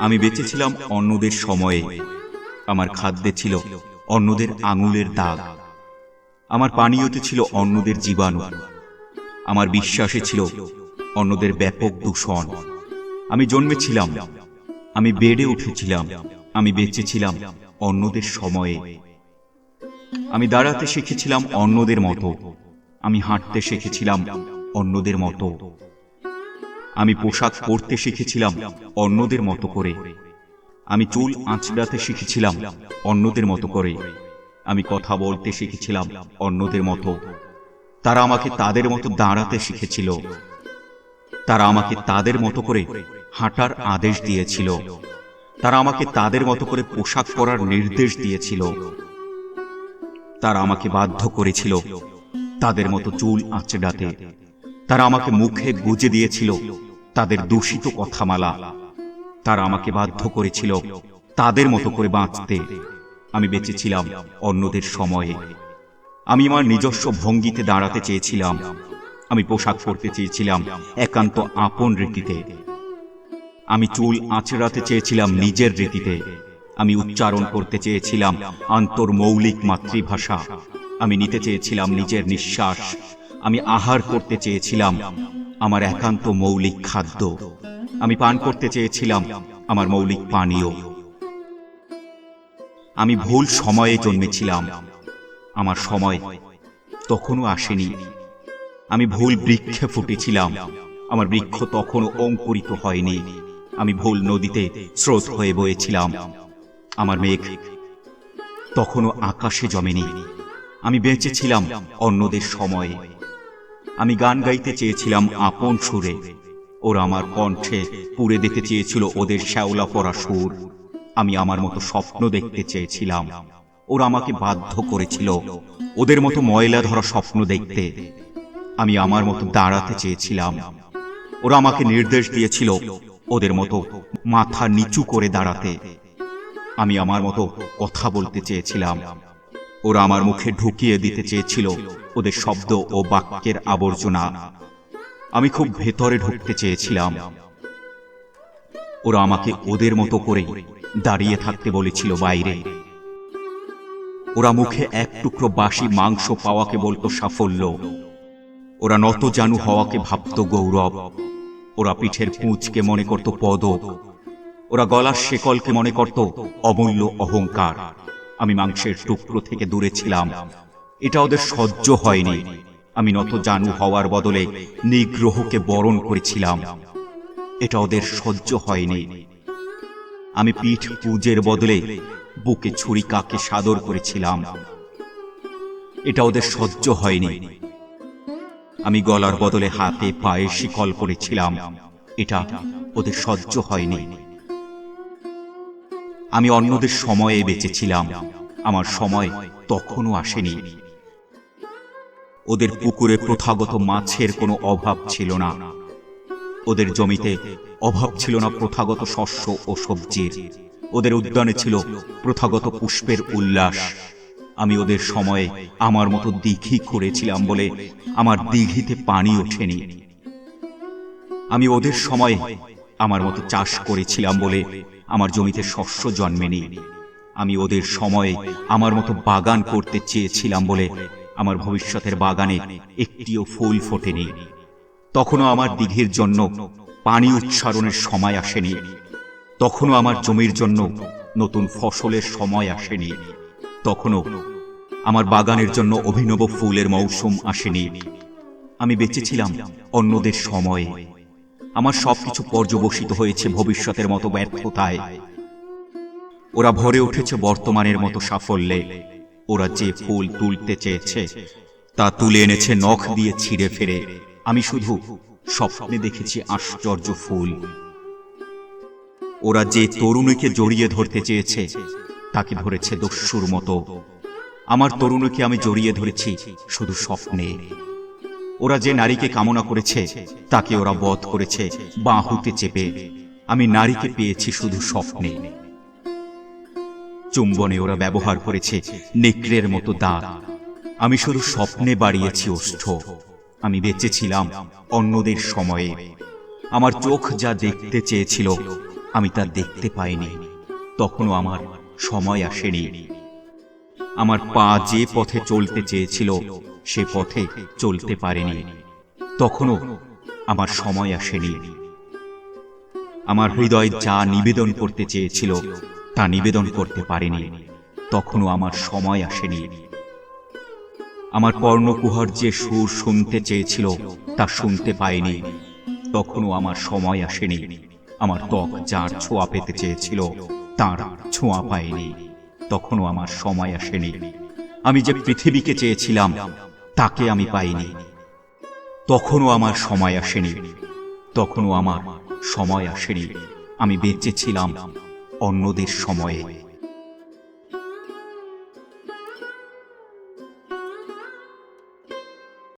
আমি বেঁচেছিলাম অন্যদের সময়ে। আমার খাদ্যে ছিল অন্যদের আঙুলের দাগ। আমার পানীয়তে ছিল অন্যদের জীবাণু। আমার বিশ্বাসে ছিল অন্যদের ব্যাপক দূষণ। আমি জন্মেছিলাম, আমি বেড়ে উঠেছিলাম, আমি বেঁচেছিলাম অন্যদের সময়ে। আমি দাঁড়াতে শিখেছিলাম অন্যদের মতো। আমি হাঁটতে শিখেছিলাম অন্যদের মতো। আমি পোশাক পরতে শিখেছিলাম অন্যদের মতো করে। আমি চুল আঁচড়াতে শিখেছিলাম অন্যদের মতো করে। আমি কথা বলতে শিখেছিলাম অন্যদের মতো। তারা আমাকে তাদের মতো দাঁড়াতে শিখেছিল। তারা আমাকে তাদের মতো করে হাঁটার আদেশ দিয়েছিল। তারা আমাকে তাদের মতো করে পোশাক পরার নির্দেশ দিয়েছিল। তারা আমাকে বাধ্য করেছিল তাদের মতো চুল আঁচড়াতে। তারা আমাকে মুখে গুজে দিয়েছিল, তাদের দূষিত কথামালা। তারা আমাকে বাধ্য করেছিল তাদের মতো করে বাঁচতে। আমি বেঁচেছিলাম অন্যদের সময়ে। আমি আমার নিজস্ব ভঙ্গিতে দাঁড়াতে চেয়েছিলাম। আমি পোশাক পরতে চেয়েছিলাম একান্ত আপন রীতিতে। আমি চুল আঁচড়াতে চেয়েছিলাম নিজের রীতিতে। আমি উচ্চারণ করতে চেয়েছিলাম আন্তর্মৌলিক মাতৃভাষা। আমি নিতে চেয়েছিলাম নিজের নিঃশ্বাস। আমি আহার করতে চেয়েছিলাম। আমার একান্ত মৌলিক খাদ্য। আমি পান করতে চেয়েছিলাম। আমার মৌলিক পানীয়। আমি ভুল সময়ে জন্মেছিলাম। আমার সময় তখনও আসেনি। আমি ভুল বৃক্ষে ফুটেছিলাম। আমার বৃক্ষ তখনও অঙ্কুরিত হয়নি। আমি ভুল নদীতে স্রোত হয়ে বয়েছিলাম। আমার মেঘ তখনও আকাশে জমেনি। আমি বেঁচেছিলাম অন্যদের সময়ে। আমি গান গাইতে চেয়েছিলাম আপন সুরে। ওরা আমার কণ্ঠে পুড়ে দিতে চেয়েছিল ওদের শ্যাওলা পরা সুর। আমি আমার মতো স্বপ্ন দেখতে চেয়েছিলাম। ওরা আমাকে বাধ্য করেছিল ওদের মতো ময়লা ধরা স্বপ্ন দেখতে। আমি আমার মতো দাঁড়াতে চেয়েছিলাম। ওরা আমাকে নির্দেশ দিয়েছিল ওদের মতো মাথা নিচু করে দাঁড়াতে। আমি আমার মতো কথা বলতে চেয়েছিলাম। ওরা আমার মুখে ঢুকিয়ে দিতে চেয়েছিল ওদের শব্দ ও বাক্যের আবর্জনা। আমি খুব ভেতরে ঢুকতে চেয়েছিলাম। ওরা আমাকে ওদের মতো করে দাঁড়িয়ে থাকতে বলেছিল বাইরে। ওরা মুখে এক টুকরো বাসি মাংস পাওয়াকে বলতো সাফল্য। ওরা নত জানু হওয়াকে ভাবত গৌরব। ওরা পিঠের পুঁচকে মনে করত পদক ওরা গলার শেকলকে মনে করত অমূল্য অহংকার। আমি মাংসের টুকরো থেকে দূরে ছিলাম। এটা ওদের সহ্য হয়নি। আমি নত জানু হওয়ার বদলে নিগ্রহকে বরণ করেছিলাম। এটা ওদের সহ্য হয়নি। আমি পিঠ পুজের বদলে বুকে ছুরি কাকে সাদর করেছিলাম। এটা ওদের সহ্য হয়নি। আমি গলার বদলে হাতে পায়ে শিকল করেছিলাম এটা ওদের সহ্য হয়নি। আমি অন্যদের সময়ে বেঁচেছিলাম। আমার সময় তখনও আসেনি। ওদের পুকুরে প্রথাগত মাছের কোনো অভাব ছিল না। ওদের জমিতে অভাব ছিল না প্রথাগত শস্য ও সবজির। ওদের উদ্যানে ছিল প্রথাগত পুষ্পের উল্লাস। আমি ওদের সময়ে আমার মতো দিঘি করেছিলাম বলে আমার দিঘিতে পানি ওঠেনি। আমি ওদের সময়ে আমার মতো চাষ করেছিলাম বলে আমার জমিতে শস্য জন্মেনি। আমি ওদের সময়ে আমার মতো বাগান করতে চেয়েছিলাম বলে আমার ভবিষ্যতের বাগানে একটিও ফুল ফোটেনি। তখনও আমার দিঘির জন্য পানি উচ্চারণের সময় আসেনি। তখনও আমার জমির জন্য নতুন ফসলের সময় আসেনি। তখনও আমার বাগানের জন্য অভিনব ফুলের মৌসুম আসেনি। আমি বেঁচেছিলাম অন্যদের সময়ে। আমার সবকিছু পর্যবসিত হয়েছে ভবিষ্যতের মতো ব্যর্থতায়। ওরা ভরে উঠেছে বর্তমানের মতো সাফল্যে। ওরা যে ফুল তুলতে চেয়েছে, তা তুলে এনেছে নখ দিয়ে ছিঁড়ে ফেরে। আমি শুধু স্বপ্নে দেখেছি আশ্চর্য ফুল। ওরা যে তরুণীকে জড়িয়ে ধরতে চেয়েছে, তাকে ধরেছে দস্যুর মতো। আমার তরুণীকে আমি জড়িয়ে ধরেছি শুধু স্বপ্নে। ওরা যে নারীকে কামনা করেছে, তাকে ওরা বধ করেছে, বাহুতে চেপে। আমি নারীকে পেয়েছি শুধু স্বপ্নে। চুম্বনে ওরা ব্যবহার করেছে, নেকড়ের মতো দাঁত আমি শুধু স্বপ্নে বাড়িয়েছি ওষ্ঠ। আমি বেঁচেছিলাম অন্যদের সময়ে। আমার চোখ যা দেখতে চেয়েছিল, আমি তা দেখতে পাইনি। তখনও আমার সময় আসেনি। আমার পা যে পথে চলতে চেয়েছিল, সে পথে চলতে পারেনি। তখনও আমার সময় আসেনি। আমার হৃদয় যা নিবেদন করতে চেয়েছিল তা নিবেদন করতে পারেনি। তখনও আমার সময় আসেনি। আমার কর্ণকুহর যে সুর শুনতে চেয়েছিল, তা শুনতে পায়নি তখনও আমার সময় আসেনি। আমার ত্বক যার ছোঁয়া পেতে চেয়েছিল, তার ছোঁয়া পায়নি তখনও আমার সময় আসেনি। আমি যে পৃথিবীকে চেয়েছিলাম, তাকে আমি পাইনি। তখনও আমার সময় আসেনি। তখনও আমার সময় আসেনি। আমি বেঁচে ছিলাম। অন্যদের সময়ে।